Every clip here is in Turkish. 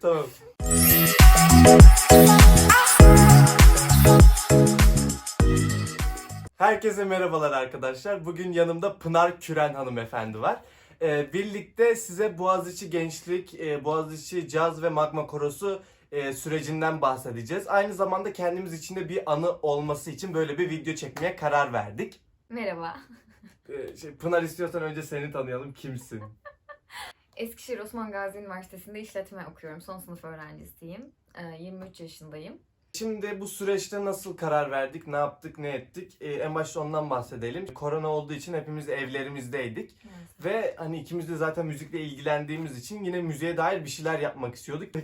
tamam. Herkese merhabalar arkadaşlar. Bugün yanımda Pınar Küren hanımefendi var. Ee, birlikte size Boğaziçi Gençlik, e, Boğaziçi Caz ve Magma Korosu e, sürecinden bahsedeceğiz. Aynı zamanda kendimiz için de bir anı olması için böyle bir video çekmeye karar verdik. Merhaba. Ee, şey, Pınar istiyorsan önce seni tanıyalım. Kimsin? Eskişehir Osman Gazi Üniversitesi'nde işletme okuyorum. Son sınıf öğrencisiyim. Ee, 23 yaşındayım. Şimdi bu süreçte nasıl karar verdik, ne yaptık, ne ettik? Ee, en başta ondan bahsedelim. Korona olduğu için hepimiz evlerimizdeydik. Ve hani ikimiz de zaten müzikle ilgilendiğimiz için yine müziğe dair bir şeyler yapmak istiyorduk.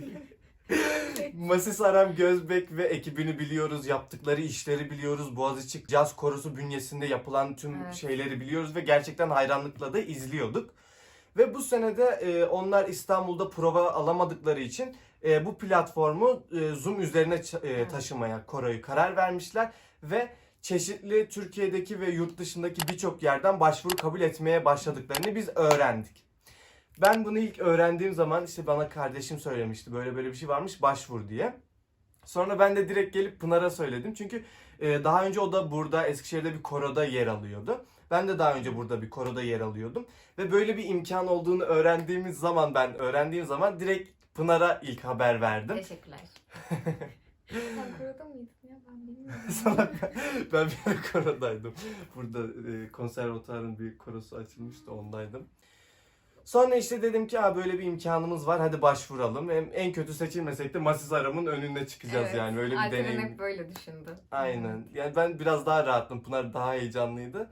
Masis Aram Gözbek ve ekibini biliyoruz, yaptıkları işleri biliyoruz. Boğaziçi Caz Korosu bünyesinde yapılan tüm Evet. şeyleri biliyoruz ve gerçekten hayranlıkla da izliyorduk. Ve bu senede e, onlar İstanbul'da prova alamadıkları için e, bu platformu e, Zoom üzerine e, taşımaya Koro'yu karar vermişler ve çeşitli Türkiye'deki ve yurt dışındaki birçok yerden başvuru kabul etmeye başladıklarını biz öğrendik. Ben bunu ilk öğrendiğim zaman işte bana kardeşim söylemişti böyle böyle bir şey varmış başvur diye. Sonra ben de direkt gelip Pınar'a söyledim. Çünkü e, daha önce o da burada Eskişehir'de bir koroda yer alıyordu. Ben de daha önce burada bir koroda yer alıyordum. Ve böyle bir imkan olduğunu öğrendiğimiz zaman ben öğrendiğim zaman direkt Pınar'a ilk haber verdim. Teşekkürler. Sen mıydın ya ben bilmiyorum. Salak ben, ben bir ara korodaydım. Burada e, konservatuarın bir korosu açılmıştı ondaydım. Sonra işte dedim ki ha böyle bir imkanımız var hadi başvuralım. Hem en kötü seçilmesek de Masis Aram'ın önüne çıkacağız Evet, yani öyle bir deneyim. hep böyle düşündü. Aynen. Yani ben biraz daha rahattım. Pınar daha heyecanlıydı.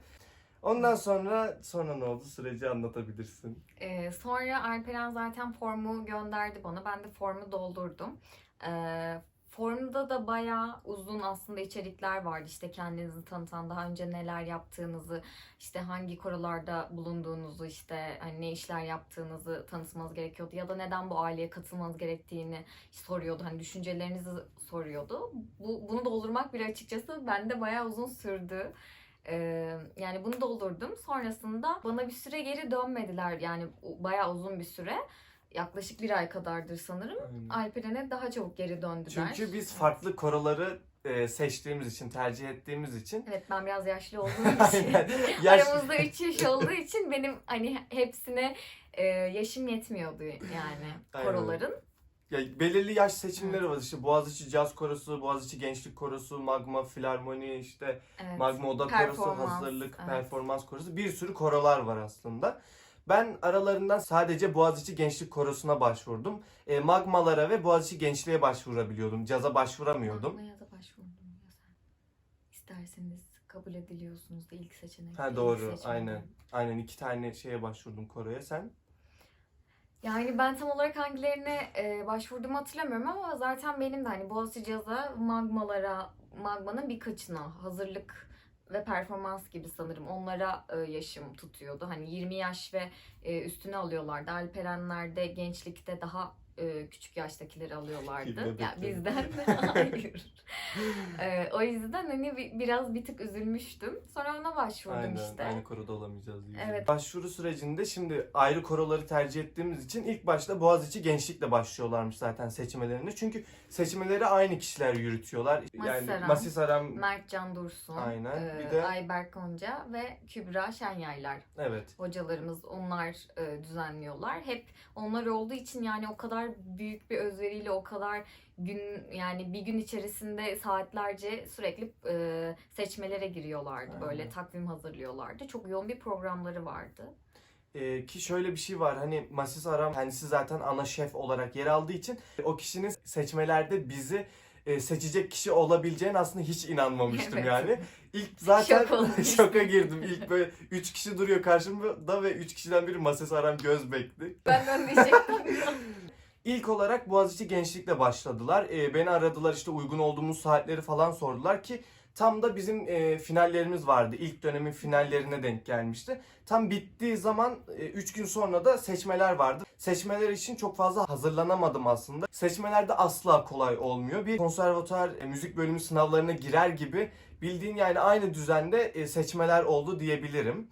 Ondan sonra sonra ne oldu? Süreci anlatabilirsin. Ee, sonra Alperen zaten formu gönderdi bana. Ben de formu doldurdum. Ee, formda da bayağı uzun aslında içerikler vardı. İşte kendinizi tanıtan, daha önce neler yaptığınızı, işte hangi korolarda bulunduğunuzu, işte hani ne işler yaptığınızı tanıtmanız gerekiyordu. Ya da neden bu aileye katılmanız gerektiğini soruyordu. Hani düşüncelerinizi soruyordu. Bu, bunu doldurmak bile açıkçası bende bayağı uzun sürdü. Ee, yani bunu doldurdum. Sonrasında bana bir süre geri dönmediler. Yani bayağı uzun bir süre. Yaklaşık bir ay kadardır sanırım. Alperen'e daha çabuk geri döndüler. Çünkü biz Evet. farklı koroları e, seçtiğimiz için, tercih ettiğimiz için. Evet ben biraz yaşlı olduğum için. Aynen. Yaş- Aramızda 3 yaş olduğu için benim hani hepsine e, yaşım yetmiyordu yani Aynen. koroların. Ya belirli yaş seçimleri var işte Boğaziçi Caz Korosu, Boğaziçi Gençlik Korosu, Magma Filarmoni, işte Evet. Magma Oda Korosu, Hazırlık, evet. Performans Korosu bir sürü korolar var aslında. Ben aralarından sadece Boğaziçi Gençlik Korosu'na başvurdum. E, magmalara ve Boğaziçi Gençliğe başvurabiliyordum. Caza başvuramıyordum. Magma'ya da başvurdum ya sen. İsterseniz kabul ediliyorsunuz da ilk seçenek. Ha ilk doğru, seçenek. aynen. Aynen iki tane şeye başvurdum koroya sen. Yani ben tam olarak hangilerine e, başvurduğumu hatırlamıyorum ama zaten benim de hani Boğaziçi Caz'a, magmalara, magmanın birkaçına hazırlık ve performans gibi sanırım onlara e, yaşım tutuyordu. Hani 20 yaş ve e, üstüne alıyorlardı. Alperenler'de gençlikte daha e, küçük yaştakileri alıyorlardı. Ya bizden hayır. E, o yüzden hani bir- biraz bir tık üzülmüştüm. Sonra ona başvurdum Aynen, işte. aynı koroda olamayacağız diye. Evet. Başvuru sürecinde şimdi ayrı koroları tercih ettiğimiz için ilk başta Boğaziçi Gençlik'le başlıyorlarmış zaten seçmelerinde. Çünkü seçmeleri aynı kişiler yürütüyorlar. yani. Masis Aram, Mert Can Dursun, Aynen. e, Bir de- Ayberk Onca ve Kübra Şenyaylar evet. hocalarımız onlar e, düzenliyorlar. Hep onlar olduğu için yani o kadar büyük bir özveriyle o kadar gün yani bir gün içerisinde saatlerce sürekli e, seçmelere giriyorlardı. Böyle Aynen. takvim hazırlıyorlardı. Çok yoğun bir programları vardı. Ee, ki şöyle bir şey var hani Masis Aram kendisi zaten ana şef olarak yer aldığı için o kişinin seçmelerde bizi e, seçecek kişi olabileceğine aslında hiç inanmamıştım Evet. yani. İlk zaten Şok şoka girdim. İlk böyle 3 kişi duruyor karşımda ve 3 kişiden biri Masis Aram Gözbek'ti. Benden diyecektim. İlk olarak Boğaziçi Gençlik'le başladılar. Ee, beni aradılar işte uygun olduğumuz saatleri falan sordular ki tam da bizim e, finallerimiz vardı. İlk dönemin finallerine denk gelmişti. Tam bittiği zaman 3 gün sonra da seçmeler vardı. Seçmeler için çok fazla hazırlanamadım aslında. Seçmelerde asla kolay olmuyor. Bir konservatuar e, müzik bölümü sınavlarına girer gibi bildiğin yani aynı düzende e, seçmeler oldu diyebilirim.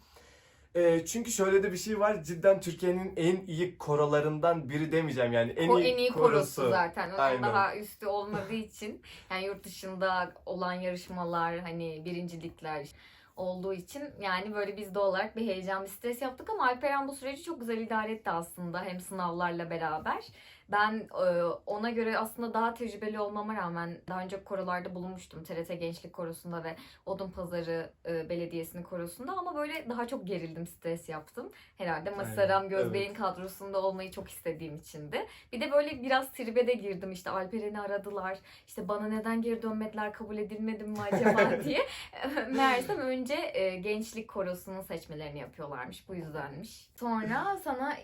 Ee, çünkü şöyle de bir şey var. Cidden Türkiye'nin en iyi korolarından biri demeyeceğim yani. En o iyi, en iyi korosu zaten. Onun Aynen. daha üstü olmadığı için yani yurt dışında olan yarışmalar hani birincilikler olduğu için yani böyle biz de olarak bir heyecan, bir stres yaptık ama Alperen bu süreci çok güzel idare etti aslında hem sınavlarla beraber. Ben e, ona göre aslında daha tecrübeli olmama rağmen daha önce korolarda bulunmuştum. TRT Gençlik Korosu'nda ve Odunpazarı e, Belediyesi'nin korosunda ama böyle daha çok gerildim, stres yaptım. Herhalde Masaram Gözbey'in kadrosunda olmayı çok istediğim içindi. Bir de böyle biraz tribe de girdim işte Alperen'i aradılar. İşte bana neden geri dönmediler kabul edilmedim mi acaba diye. Meğersem önce e, gençlik korosunun seçmelerini yapıyorlarmış. Bu yüzdenmiş. Sonra sana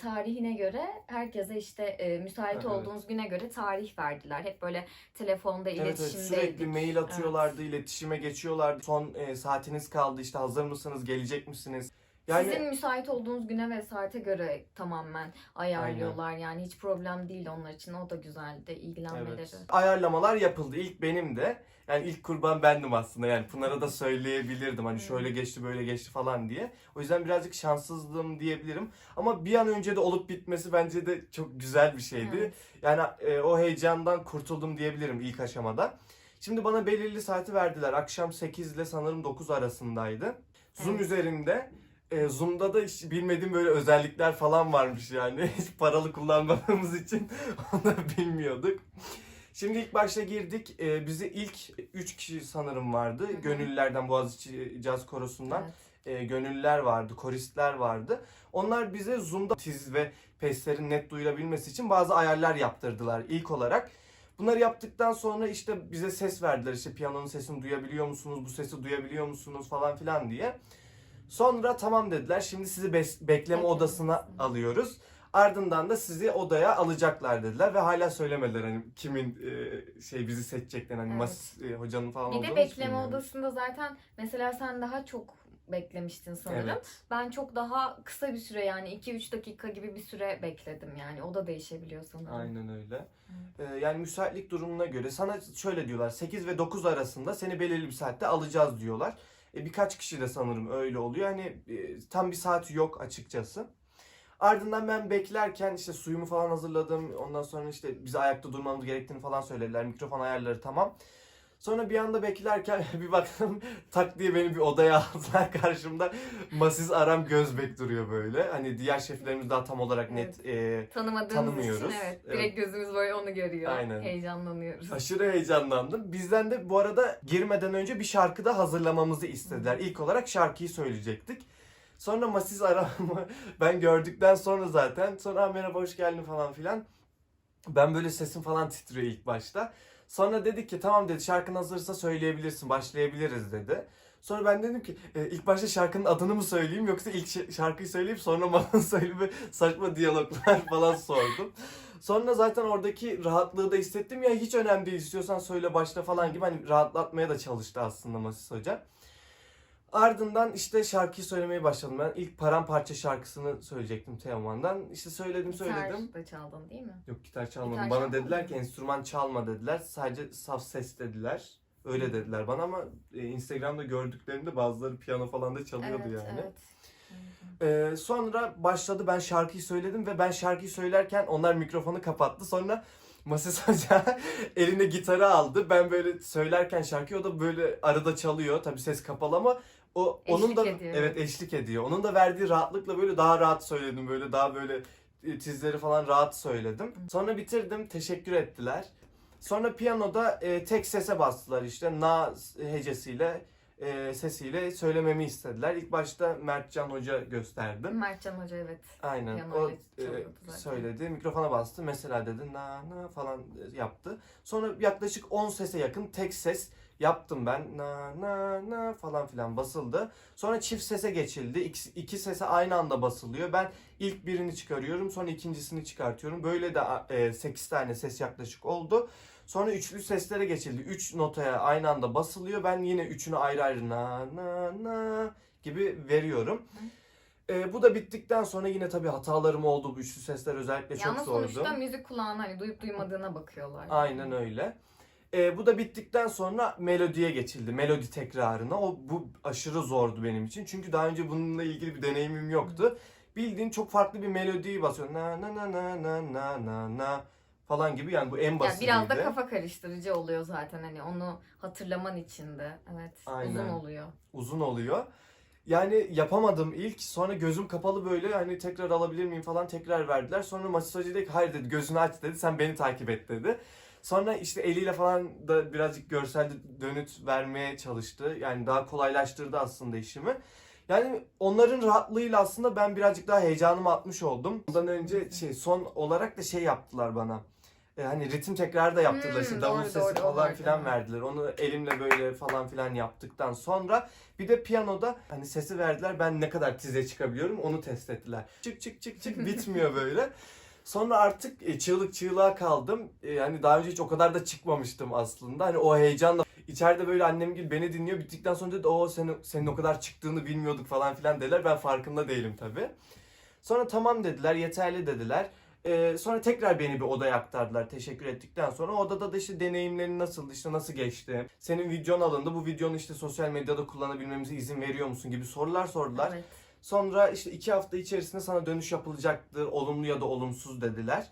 tarihine göre herkese işte e, müsait Evet. olduğunuz güne göre tarih verdiler. Hep böyle telefonda Evet, evet iletişimdeydik. sürekli mail atıyorlardı, iletişime geçiyorlardı. Son e, saatiniz kaldı işte hazır mısınız, gelecek misiniz? Yani Sizin müsait olduğunuz güne ve saate göre tamamen ayarlıyorlar. Yani hiç problem değil onlar için. O da güzeldi ilgilenmeleri. Evet. Ayarlamalar yapıldı. İlk benim de. Yani ilk kurban bendim aslında. Yani Pınar'a da söyleyebilirdim. Hani Hmm. şöyle geçti böyle geçti falan diye. O yüzden birazcık şanssızdım diyebilirim. Ama bir an önce de olup bitmesi bence de çok güzel bir şeydi. Evet. Yani e, o heyecandan kurtuldum diyebilirim ilk aşamada. Şimdi bana belirli saati verdiler. Akşam 8 ile sanırım 9 arasındaydı. Zoom Evet. üzerinde e, Zoom'da da hiç bilmediğim böyle özellikler falan varmış yani. Hiç paralı kullanmadığımız için onu bilmiyorduk. Şimdi ilk başta girdik. E, bizi ilk 3 kişi sanırım vardı. Hı hı. Gönüllülerden Boğaziçi Caz Korosu'ndan Evet. e, gönüllüler vardı, koristler vardı. Onlar bize Zoom'da tiz ve peslerin net duyulabilmesi için bazı ayarlar yaptırdılar ilk olarak. Bunları yaptıktan sonra işte bize ses verdiler. İşte piyanonun sesini duyabiliyor musunuz, bu sesi duyabiliyor musunuz falan filan diye. Sonra tamam dediler. Şimdi sizi bekleme odasına alıyoruz. Ardından da sizi odaya alacaklar dediler ve hala söylemediler hani kimin e, şey bizi seçeceklerini hani Evet. Mas e, hocanın falan Bir de bekleme odasında zaten mesela sen daha çok beklemiştin sanırım. Evet. Ben çok daha kısa bir süre yani 2-3 dakika gibi bir süre bekledim yani. O da değişebiliyor sanırım. Aynen öyle. Ee, yani müsaitlik durumuna göre sana şöyle diyorlar 8 ve 9 arasında seni belirli bir saatte alacağız diyorlar. E, birkaç kişi de sanırım öyle oluyor. Hani e, tam bir saat yok açıkçası. Ardından ben beklerken işte suyumu falan hazırladım. Ondan sonra işte bize ayakta durmamız gerektiğini falan söylediler. Mikrofon ayarları tamam. Sonra bir anda beklerken bir baktım tak diye beni bir odaya aldılar karşımda. Masiz Aram Gözbek duruyor böyle. Hani diğer şeflerimiz daha tam olarak net e, Tanımadığımız Tanımıyoruz. için evet. Direkt gözümüz böyle onu görüyor. Aynen. Heyecanlanıyoruz. Aşırı heyecanlandım. Bizden de bu arada girmeden önce bir şarkı da hazırlamamızı istediler. İlk olarak şarkıyı söyleyecektik. Sonra Masiz aramı ben gördükten sonra zaten sonra "Aa, merhaba hoş geldin falan filan. Ben böyle sesim falan titriyor ilk başta. Sonra dedi ki tamam dedi şarkın hazırsa söyleyebilirsin başlayabiliriz dedi. Sonra ben dedim ki "E, ilk başta şarkının adını mı söyleyeyim yoksa ilk şa- şarkıyı söyleyip sonra bana söyleyeyim ve saçma diyaloglar falan sordum. Sonra zaten oradaki rahatlığı da hissettim ya hiç önemli değil istiyorsan söyle başla falan gibi hani rahatlatmaya da çalıştı aslında Masis Hoca. Ardından işte şarkıyı söylemeye başladım ben. İlk Paramparça şarkısını söyleyecektim Teoman'dan. İşte söyledim söyledim. Gitar da çaldın değil mi? Yok gitar çalmadım. Gitar bana çalmadın dediler ki enstrüman çalma dediler. Sadece saf ses dediler. Öyle dediler bana ama e, Instagram'da gördüklerimde bazıları piyano falan da çalıyordu evet, yani. evet. Ee, sonra başladı ben şarkıyı söyledim ve ben şarkıyı söylerken onlar mikrofonu kapattı. Sonra Masis Hoca eline gitarı aldı. Ben böyle söylerken şarkıyı o da böyle arada çalıyor. Tabii ses kapalı ama o onun Eşlik da ediyor. evet eşlik ediyor. Onun da verdiği rahatlıkla böyle daha rahat söyledim. Böyle daha böyle e, tizleri falan rahat söyledim. Sonra bitirdim. Teşekkür ettiler. Sonra piyanoda e, tek sese bastılar işte na hecesiyle e, sesiyle söylememi istediler. İlk başta Mertcan Hoca gösterdim. Mertcan Hoca evet. Aynen. Piyanoyla O e, söyledi. Mikrofona bastı. Mesela dedi na na falan e, yaptı. Sonra yaklaşık 10 sese yakın tek ses yaptım ben. Na na na falan filan basıldı. Sonra çift sese geçildi. İki, iki sese aynı anda basılıyor. Ben ilk birini çıkarıyorum. Sonra ikincisini çıkartıyorum. Böyle de e, 8 tane ses yaklaşık oldu. Sonra üçlü seslere geçildi. Üç notaya aynı anda basılıyor. Ben yine üçünü ayrı ayrı na na na gibi veriyorum. E, bu da bittikten sonra yine tabii hatalarım oldu. Bu üçlü sesler özellikle Ya çok zordu. sonuçta müzik kulağına hani duyup duymadığına bakıyorlar. Aynen öyle. E, bu da bittikten sonra melodiye geçildi. Melodi tekrarına. O bu aşırı zordu benim için. Çünkü daha önce bununla ilgili bir deneyimim yoktu. Bildiğin çok farklı bir melodiyi basıyor. Na na na na na na na na falan gibi yani bu en Ya basitiydi. biraz da kafa karıştırıcı oluyor zaten hani onu hatırlaman için de. Evet. Aynen. Uzun oluyor. uzun oluyor. Yani yapamadım ilk. Sonra gözüm kapalı böyle hani tekrar alabilir miyim falan tekrar verdiler. Sonra masaj dedi ki hayır dedi gözünü aç dedi sen beni takip et dedi. Sonra işte eliyle falan da birazcık görsel dönüt vermeye çalıştı. Yani daha kolaylaştırdı aslında işimi. Yani onların rahatlığıyla aslında ben birazcık daha heyecanımı atmış oldum. Ondan önce şey son olarak da şey yaptılar bana. E, hani ritim tekrar da yaptırdılar. Hmm, işte davul doğru, sesi doğru, falan filan verdiler. Onu elimle böyle falan filan yaptıktan sonra bir de piyanoda hani sesi verdiler. Ben ne kadar tize çıkabiliyorum onu test ettiler. Çık çık çık çık bitmiyor böyle. Sonra artık e, çığlık çığlığa kaldım. E, hani daha önce hiç o kadar da çıkmamıştım aslında. Hani o heyecanla içeride böyle annem gibi beni dinliyor. Bittikten sonra dedi o senin, senin o kadar çıktığını bilmiyorduk falan filan dediler. Ben farkında değilim tabii. Sonra tamam dediler, yeterli dediler. E, sonra tekrar beni bir odaya aktardılar teşekkür ettikten sonra. Odada da işte deneyimlerin nasıldı, işte nasıl geçti. Senin videon alındı, bu videonu işte sosyal medyada kullanabilmemize izin veriyor musun gibi sorular sordular. Evet. Sonra işte iki hafta içerisinde sana dönüş yapılacaktır. Olumlu ya da olumsuz dediler.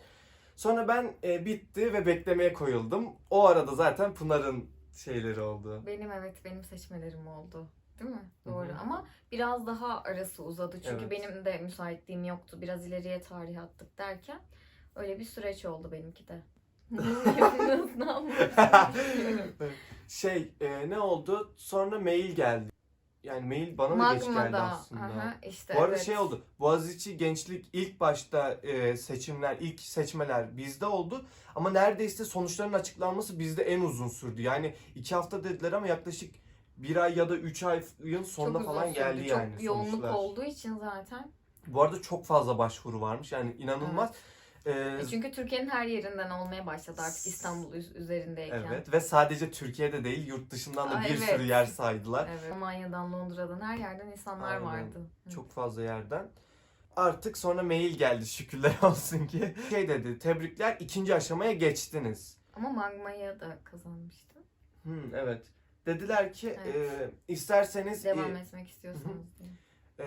Sonra ben e, bitti ve beklemeye koyuldum. O arada zaten Pınar'ın şeyleri oldu. Benim evet benim seçmelerim oldu. Değil mi? Doğru. hı. Ama biraz daha arası uzadı. Çünkü Evet. benim de müsaitliğim yoktu. Biraz ileriye tarih attık derken öyle bir süreç oldu benimki de. Şey e, ne oldu? Sonra mail geldi. Yani mail bana mı geç geldi Magma'da. aslında? Aha, işte Bu arada evet. şey oldu. Boğaziçi Gençlik ilk başta e, seçimler, ilk seçmeler bizde oldu. Ama neredeyse sonuçların açıklanması bizde en uzun sürdü. Yani iki hafta dediler ama yaklaşık bir ay ya da üç ayın sonunda Çok uzun falan sürdü. geldi Çok yani yoğunluk sonuçlar. olduğu için zaten. Bu arada çok fazla başvuru varmış. Yani inanılmaz. E, E Çünkü Türkiye'nin her yerinden olmaya başladı artık İstanbul üz- üzerindeyken. evet ve sadece Türkiye'de değil yurt dışından da Aa, bir evet. sürü yer saydılar. Evet. Almanya'dan, Londra'dan her yerden insanlar Aynen. vardı. Hı. Çok fazla yerden. Artık sonra mail geldi şükürler olsun ki. Şey dedi tebrikler ikinci aşamaya geçtiniz. Ama Magma'ya da kazanmıştı. Hmm, evet. Dediler ki Evet. e, isterseniz Devam e, etmek istiyorsanız diye.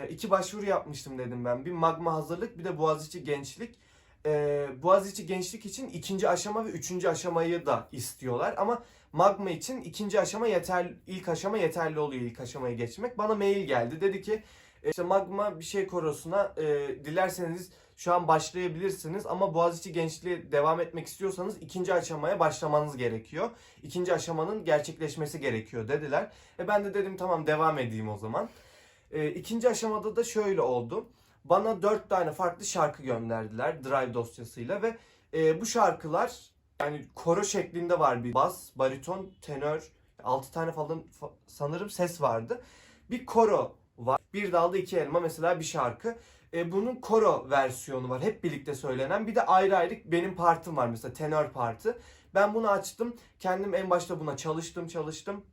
e, iki başvuru yapmıştım dedim ben. Bir magma hazırlık bir de Boğaziçi gençlik. E, Boğaziçi gençlik için ikinci aşama ve üçüncü aşamayı da istiyorlar. Ama magma için ikinci aşama yeter, ilk aşama yeterli oluyor ilk aşamaya geçmek. Bana mail geldi. Dedi ki e, işte magma bir şey korosuna e, dilerseniz şu an başlayabilirsiniz ama Boğaziçi gençliğe devam etmek istiyorsanız ikinci aşamaya başlamanız gerekiyor. İkinci aşamanın gerçekleşmesi gerekiyor dediler. E ben de dedim tamam devam edeyim o zaman. E, ikinci aşamada da şöyle oldu. Bana dört tane farklı şarkı gönderdiler Drive dosyasıyla ve e, bu şarkılar yani koro şeklinde var bir bas, bariton, tenör, altı tane falan fa- sanırım ses vardı. Bir koro var. Bir dalda iki elma mesela bir şarkı. E, bunun koro versiyonu var. Hep birlikte söylenen. Bir de ayrı ayrı benim partım var mesela tenör partı. Ben bunu açtım. Kendim en başta buna çalıştım çalıştım.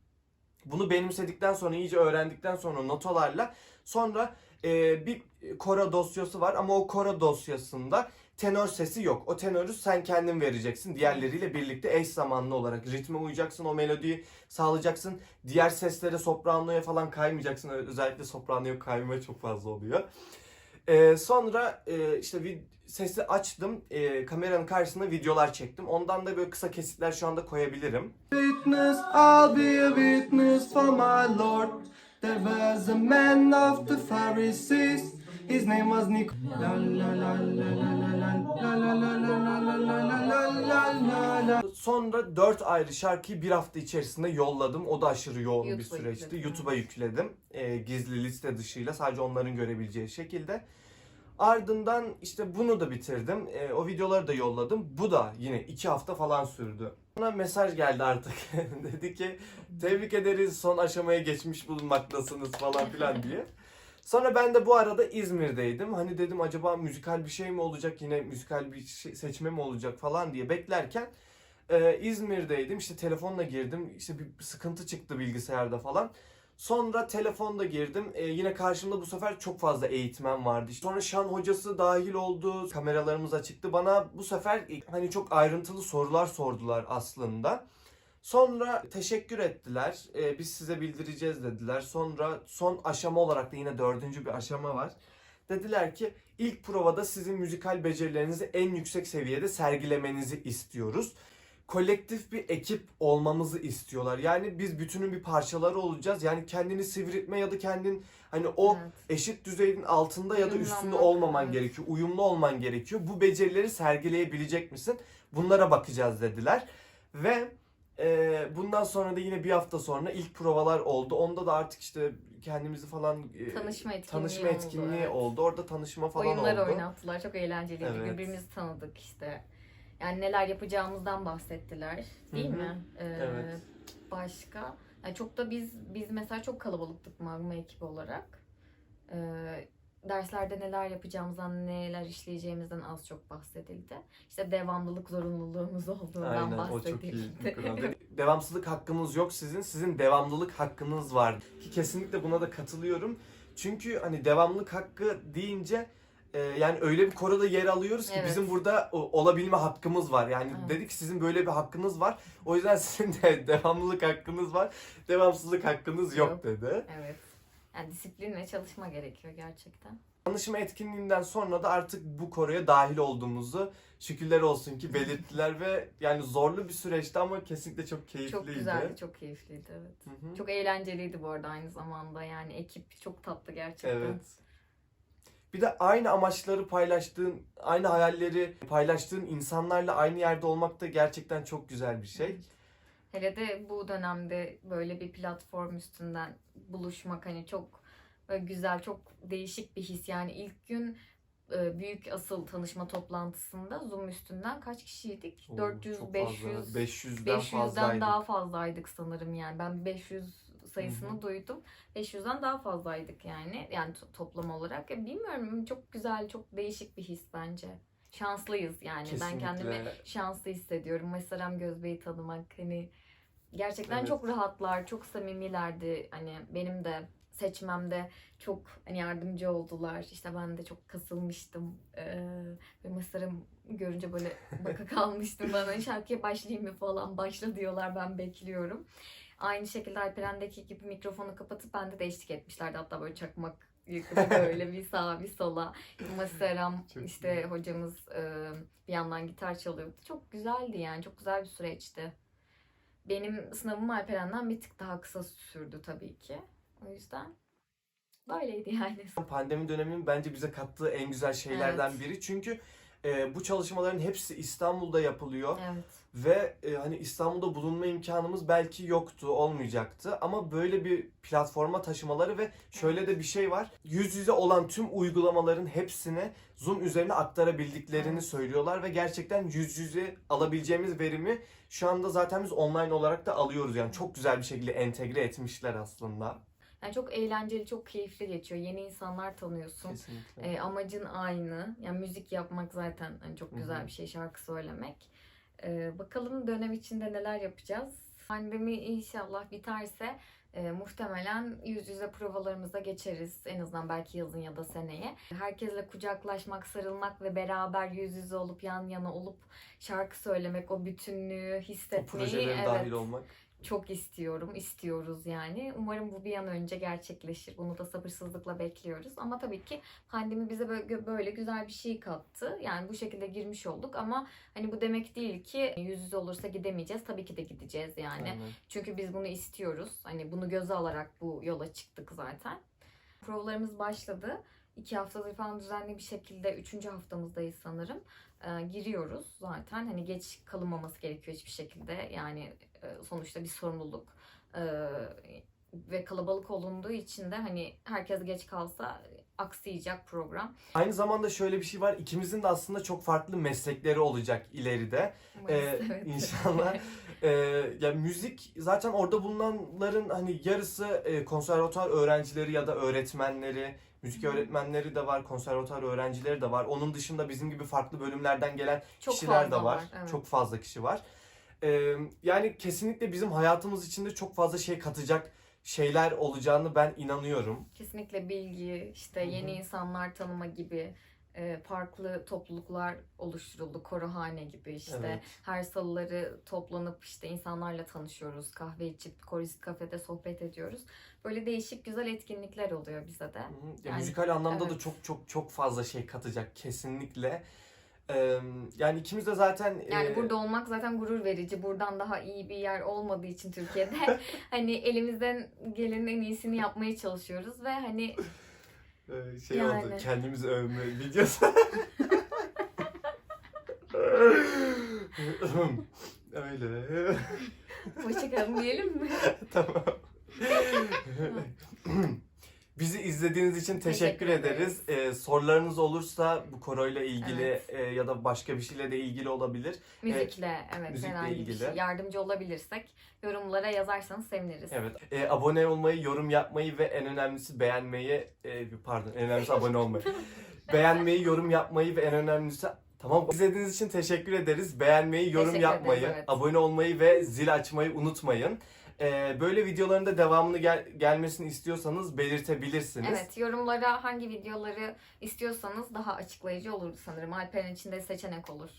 Bunu benimsedikten sonra iyice öğrendikten sonra notalarla sonra e, bir koro dosyası var ama o koro dosyasında tenör sesi yok. O tenörü sen kendin vereceksin. Diğerleriyle birlikte eş zamanlı olarak ritme uyacaksın. O melodiyi sağlayacaksın. Diğer seslere sopranoya falan kaymayacaksın. Özellikle sopranoya kayma çok fazla oluyor. Ee, sonra e, işte vid- sesi açtım. E, kameranın karşısında videolar çektim. Ondan da böyle kısa kesitler şu anda koyabilirim. Witness, I'll be a witness for my Lord. There was a man of the Pharisees. His name was Nico. Sonra 4 ayrı şarkıyı bir hafta içerisinde yolladım. O da aşırı yoğun bir süreçti. YouTube'a yükledim. Ee, gizli liste dışıyla sadece onların görebileceği şekilde. Ardından işte bunu da bitirdim. Ee, o videoları da yolladım. Bu da yine iki hafta falan sürdü. Bana mesaj geldi artık. Dedi ki tebrik ederiz son aşamaya geçmiş bulunmaktasınız falan filan diye. Sonra ben de bu arada İzmir'deydim. Hani dedim acaba müzikal bir şey mi olacak yine müzikal bir şey, seçme mi olacak falan diye beklerken e, İzmir'deydim. İşte telefonla girdim. İşte bir sıkıntı çıktı bilgisayarda falan. Sonra telefonda girdim. E, yine karşımda bu sefer çok fazla eğitmen vardı. Sonra şan hocası dahil oldu. Kameralarımız açıktı. Bana bu sefer hani çok ayrıntılı sorular sordular aslında. Sonra teşekkür ettiler. Ee, biz size bildireceğiz dediler. Sonra son aşama olarak da yine dördüncü bir aşama var. Dediler ki ilk provada sizin müzikal becerilerinizi en yüksek seviyede sergilemenizi istiyoruz. Kolektif bir ekip olmamızı istiyorlar. Yani biz bütünün bir parçaları olacağız. Yani kendini sivriltme ya da kendin hani o Evet. eşit düzeyin altında ya da üstünde Uyumlanmak, olmaman evet. gerekiyor. Uyumlu olman gerekiyor. Bu becerileri sergileyebilecek misin? Bunlara bakacağız dediler. Ve e, bundan sonra da yine bir hafta sonra ilk provalar oldu. Onda da artık işte kendimizi falan e, Tanışma etkinliği tanışma oldu, etkinliği evet. oldu. Orada tanışma falan Oyunlar oldu. oynattılar. Çok eğlenceliydi. Evet. Birbirimizi tanıdık işte. Yani neler yapacağımızdan bahsettiler. Değil Hı hı. mi? Ee, Evet. Başka? Yani çok da biz biz mesela çok kalabalıktık Magma ekibi olarak. Ee, derslerde neler yapacağımızdan, neler işleyeceğimizden az çok bahsedildi. İşte devamlılık zorunluluğumuz olduğundan Aynen o çok iyi. bahsedildi. Devamsızlık hakkınız yok sizin. Sizin devamlılık hakkınız var. Ki kesinlikle buna da katılıyorum. Çünkü hani devamlılık hakkı deyince e, yani öyle bir koroda yer alıyoruz ki Evet. bizim burada o- olabilme hakkımız var. Yani Evet. dedik ki sizin böyle bir hakkınız var. O yüzden sizin de devamlılık hakkınız var. Devamsızlık hakkınız yok Yok. dedi. evet. Yani disiplinle çalışma gerekiyor gerçekten. Tanışma etkinliğinden sonra da artık bu koroya dahil olduğumuzu şükürler olsun ki belirttiler ve yani zorlu bir süreçti ama kesinlikle çok keyifliydi. Çok güzeldi, çok keyifliydi evet. Hı hı. Çok eğlenceliydi bu arada aynı zamanda. Yani ekip çok tatlı gerçekten. Evet. Bir de aynı amaçları paylaştığın, aynı hayalleri paylaştığın insanlarla aynı yerde olmak da gerçekten çok güzel bir şey. Hele de bu dönemde böyle bir platform üstünden buluşmak hani çok böyle güzel, çok değişik bir his. Yani ilk gün e, büyük asıl tanışma toplantısında Zoom üstünden kaç kişiydik? Oo, 400, çok 500, fazla. 500'den 500'den fazlaydı. daha fazlaydık sanırım yani. Ben 500 sayısını Hı hı. duydum. 500'den daha fazlaydık yani. Yani to- toplam olarak. Ya bilmiyorum çok güzel, çok değişik bir his bence. Şanslıyız yani. Ben kendimi Kesinlikle. şanslı hissediyorum. Meserem Gözbey'i tanımak hani gerçekten Evet. çok rahatlar, çok samimilerdi. Hani benim de seçmemde çok hani yardımcı oldular. İşte ben de çok kasılmıştım. Ee, ve Meserem görünce böyle baka kalmıştım bana şarkıya başlayayım mı falan başla diyorlar ben bekliyorum. Aynı şekilde Alperen'deki gibi mikrofonu kapatıp bende de eşlik etmişlerdi hatta böyle çakmak böyle bir sağa bir sola. Maseram işte iyi. hocamız e, bir yandan gitar çalıyordu. Çok güzeldi yani çok güzel bir süreçti. Benim sınavım Alperen'den bir tık daha kısa sürdü tabii ki. O yüzden böyleydi yani. Pandemi döneminin bence bize kattığı en güzel şeylerden Evet. biri. Çünkü e, bu çalışmaların hepsi İstanbul'da yapılıyor. Evet. Ve e, hani İstanbul'da bulunma imkanımız belki yoktu, olmayacaktı. Ama böyle bir platforma taşımaları ve şöyle de bir şey var. Yüz yüze olan tüm uygulamaların hepsini Zoom üzerine aktarabildiklerini Evet. söylüyorlar ve gerçekten yüz yüze alabileceğimiz verimi şu anda zaten biz online olarak da alıyoruz. Yani çok güzel bir şekilde entegre etmişler aslında. Yani çok eğlenceli, çok keyifli geçiyor. Yeni insanlar tanıyorsun. Kesinlikle. E, amacın aynı. Yani müzik yapmak zaten hani çok güzel hı. bir şey, şarkı söylemek. E, bakalım dönem içinde neler yapacağız. Pandemi inşallah biterse e, muhtemelen yüz yüze provalarımıza geçeriz. En azından belki yazın ya da seneye. Herkesle kucaklaşmak, sarılmak ve beraber yüz yüze olup yan yana olup şarkı söylemek, o bütünlüğü O hissetmeyi projelere evet, dahil olmak. çok istiyorum, istiyoruz yani. Umarım bu bir an önce gerçekleşir. Bunu da sabırsızlıkla bekliyoruz. Ama tabii ki pandemi bize böyle, böyle güzel bir şey kattı. Yani bu şekilde girmiş olduk ama hani bu demek değil ki yüz yüze olursa gidemeyeceğiz. Tabii ki de gideceğiz yani. Aynen. Çünkü biz bunu istiyoruz. Hani bunu göze alarak bu yola çıktık zaten. Provalarımız başladı. İki haftadır falan düzenli bir şekilde üçüncü haftamızdayız sanırım. Ee, giriyoruz zaten. Hani geç kalınmaması gerekiyor hiçbir şekilde. Yani e, sonuçta bir sorumluluk. Ee, ve kalabalık olunduğu için de hani herkes geç kalsa aksayacak program. Aynı zamanda şöyle bir şey var. İkimizin de aslında çok farklı meslekleri olacak ileride. Umarız, Ee, evet. inşallah. Ee, ya müzik zaten orada bulunanların hani yarısı e, konservatuar öğrencileri ya da öğretmenleri, müzik öğretmenleri de var, konservatuar öğrencileri de var. Onun dışında bizim gibi farklı bölümlerden gelen Çok kişiler de var. evet. Çok fazla kişi var. Ee, yani kesinlikle bizim hayatımız içinde çok fazla şey katacak şeyler olacağını ben inanıyorum. Kesinlikle bilgi, işte yeni insanlar tanıma gibi farklı topluluklar oluşturuldu. Korohane gibi işte. Evet. Her salıları toplanıp işte insanlarla tanışıyoruz. Kahve içip korist kafede sohbet ediyoruz. Böyle değişik güzel etkinlikler oluyor bize de. Ya Yani, müzikal anlamda da evet. çok çok çok fazla şey katacak kesinlikle. Ee, yani ikimiz de zaten Yani e, burada olmak zaten gurur verici. Buradan daha iyi bir yer olmadığı için Türkiye'de hani elimizden gelenin en iyisini yapmaya çalışıyoruz ve hani e, şey Yani. oldu kendimizi övme videosu. Öyle. hoşçakalın diyelim mi? tamam. Bizi izlediğiniz için teşekkür, Teşekkür ederiz. Ee, sorularınız olursa bu koroyla ilgili Evet. e, ya da başka bir şeyle de ilgili olabilir. Müzikle evet müzikle herhangi bir ilgili. şey yardımcı olabilirsek yorumlara yazarsanız seviniriz. Evet. E, abone olmayı, yorum yapmayı ve en önemlisi beğenmeyi, e, pardon, en önemlisi abone olmayı. beğenmeyi, yorum yapmayı ve en önemlisi Tamam. İzlediğiniz için teşekkür ederiz. Beğenmeyi, yorum Teşekkür yapmayı, ederiz, evet. abone olmayı ve zil açmayı unutmayın. E, böyle videoların da devamını gel- gelmesini istiyorsanız belirtebilirsiniz. Evet yorumlara hangi videoları istiyorsanız daha açıklayıcı olur sanırım. Alper'in içinde seçenek olur.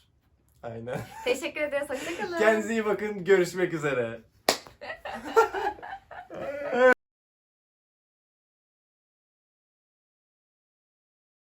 Aynen. Teşekkür ederiz. Hoşçakalın. Kendinize iyi bakın. Görüşmek üzere.